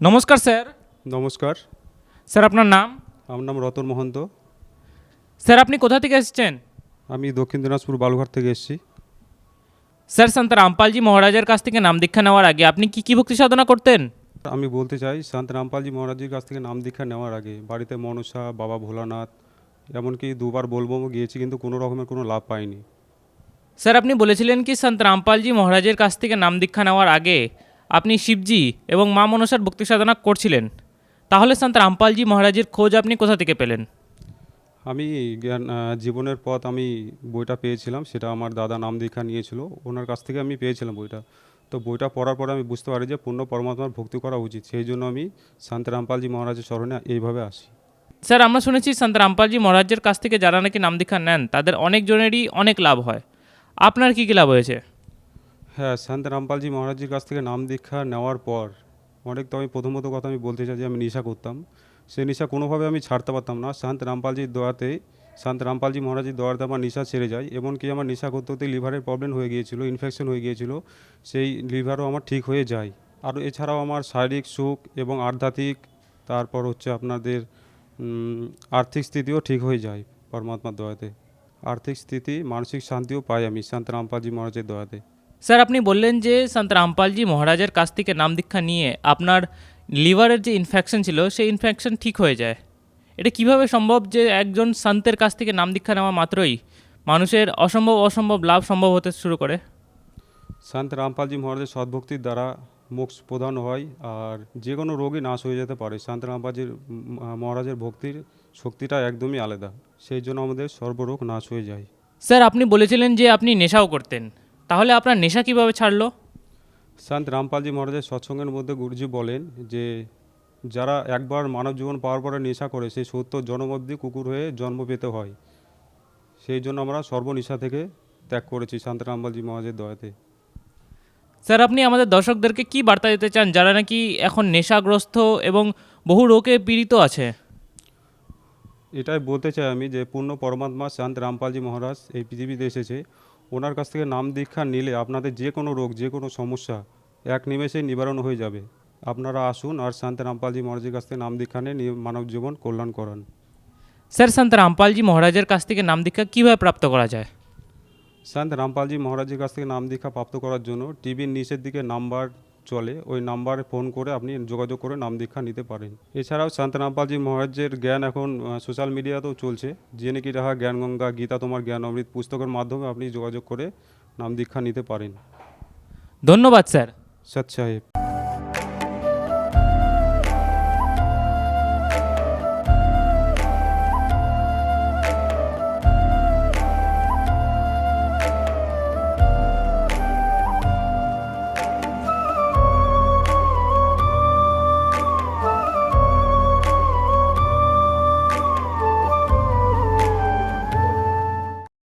নমস্কার স্যার। নমস্কার। স্যার আপনার নাম? আমার নাম রতন মহন্ত। স্যার আপনি কোথা থেকে এসেছেন? আমি দক্ষিণ দিনাজপুর বালুঘাট থেকে এসেছি। স্যার সন্ত রামপালজি মহারাজের কাছ থেকে নাম দীক্ষা নেওয়ার আগে আপনি কি কি ভক্তি সাধনা করতেন? আমি বলতে চাই সন্ত রামপালজি মহারাজজির কাছ থেকে নাম দীক্ষা নেওয়ার আগে বাড়িতে মনসা বাবা ভোলানাথ এমনকি দুবার বলব গিয়েছি কিন্তু কোনো রকমের কোনো লাভ পাইনি। স্যার আপনি বলেছিলেন কি সন্ত রামপালজি মহারাজের কাছ থেকে নাম দীক্ষা নেওয়ার আগে আপনি শিবজি এবং মা মনসার ভক্তি সাধনা করছিলেন। তাহলে সন্ত রামপালজি মহারাজের খোঁজ আপনি কোথা থেকে পেলেন? আমি জ্ঞান জীবনের পথ আমি বইটা পেয়েছিলাম সেটা আমার দাদা নাম দীক্ষা নিয়েছিল ওনার কাছ থেকে আমি পেয়েছিলাম বইটা। তো বইটা পড়ার পরে আমি বুঝতে পারি যে পূর্ণ পরমাত্মার ভক্তি করা উচিত সেই জন্য আমি শান্ত রামপালজি মহারাজের স্মরণে এইভাবে আসি। স্যার আমরা শুনেছি সন্ত রামপালজি মহারাজের কাছ থেকে যারা নাকি নাম দীক্ষা নেন তাদের অনেকজনেরই অনেক লাভ হয়। আপনার কী কী লাভ হয়েছে? হ্যাঁ শান্ত রামপালজি মহারাজজির কাছ থেকে নাম দীক্ষা নেওয়ার পর অনেক তো আমি প্রথমত কথা আমি বলতে চাই যে আমি নেশা করতাম। সেই নেশা কোনোভাবে আমি ছাড়তে পারতাম না। শান্ত রামপালজির দোয়াতে শান্ত রামপালজি মহারাজের দোয়াতে আমার নেশা ছেড়ে যায় এমনকি আমার নেশা করতে করতে লিভারের প্রবলেম হয়ে গিয়েছিল ইনফেকশন হয়ে গিয়েছিল। সেই লিভারও আমার ঠিক হয়ে যায়। আর এছাড়াও আমার শারীরিক সুখ এবং আধ্যাত্মিক, তারপর হচ্ছে আপনাদের আর্থিক স্থিতিও ঠিক হয়ে যায় পরমাত্মার দয়াতে। আর্থিক স্থিতি, মানসিক শান্তিও পাই আমি শান্ত রামপালজি মহারাজের দয়াতে। স্যার আপনি বললেন যে সন্ত রামপালজি মহারাজের কাছ থেকে নাম দীক্ষা নিয়ে আপনার লিভারের যে ইনফেকশন ছিল সেই ইনফেকশন ঠিক হয়ে যায়। এটা কীভাবে সম্ভব যে একজন সন্তের কাছ থেকে নাম দীক্ষা নেওয়া মাত্রই মানুষের অসম্ভব অসম্ভব লাভ সম্ভব হতে শুরু করে? শান্ত রামপালজি মহারাজের সদ্ভক্তির দ্বারা মোক্ষ প্রদান হয় আর যে কোনো রোগই নাশ হয়ে যেতে পারে। শান্ত রামপালজির মহারাজের ভক্তির শক্তিটা একদমই আলাদা। সেই জন্য আমাদের সর্বরোগ নাশ হয়ে যায়। স্যার আপনি বলেছিলেন যে আপনি নেশাও করতেন। তাহলে আপনার নেশা কীভাবে ছাড়লো? শান্ত রামপালজি মহারাজের সৎসঙ্গের মধ্যে গুরুজি বলেন যে যারা একবার মানব জীবন পাওয়ার পরে নেশা করে সেই সত্তর জন্ম অবধি কুকুর হয়ে জন্ম পেতে হয়। সেই জন্য আমরা সর্বনেশা থেকে ত্যাগ করেছি শান্ত রামপালজি মহারাজের দয়াতে। স্যার আপনি আমাদের দর্শকদেরকে কি বার্তা দিতে চান? যারা নাকি এখন নেশাগ্রস্ত এবং বহু রোগে পীড়িত আছে? এটাই বলতে চাই আমি যে পূর্ণ পরমাত্মা শান্ত রামপালজি মহারাজ এই পৃথিবীতে এসেছে। ওনার কাছ থেকে নাম দীক্ষা নিলে আপনাদের যে কোনো রোগ যে কোনো সমস্যা এক নিমেষে নিবারণ হয়ে যাবে। আপনারা আসুন আর শান্ত রামপালজি মহারাজের কাছ থেকে নাম দীক্ষা নিয়ে মানব জীবন কল্যাণ করান। স্যার সন্ত রামপালজি মহারাজের কাছ থেকে নাম দীক্ষা কীভাবে প্রাপ্ত করা যায়? শান্ত রামপালজি মহারাজের কাছ থেকে নাম দীক্ষা প্রাপ্ত করার জন্য টিভির নিচের দিকে নাম্বার চলে ওই নাম্বারে ফোন করে আপনি যোগাযোগ করে নাম দীক্ষা নিতে পারেন। এছাড়াও শান্ত রামপালজি মহারাজের জ্ঞান এখন সোশ্যাল মিডিয়াতেও চলছে। যে নাকি রাহা জ্ঞানগঙ্গা গীতা তোমার জ্ঞান অমৃত পুস্তকের মাধ্যমে আপনি যোগাযোগ করে নাম দীক্ষা নিতে পারেন। ধন্যবাদ স্যার। সৎ সাহেব।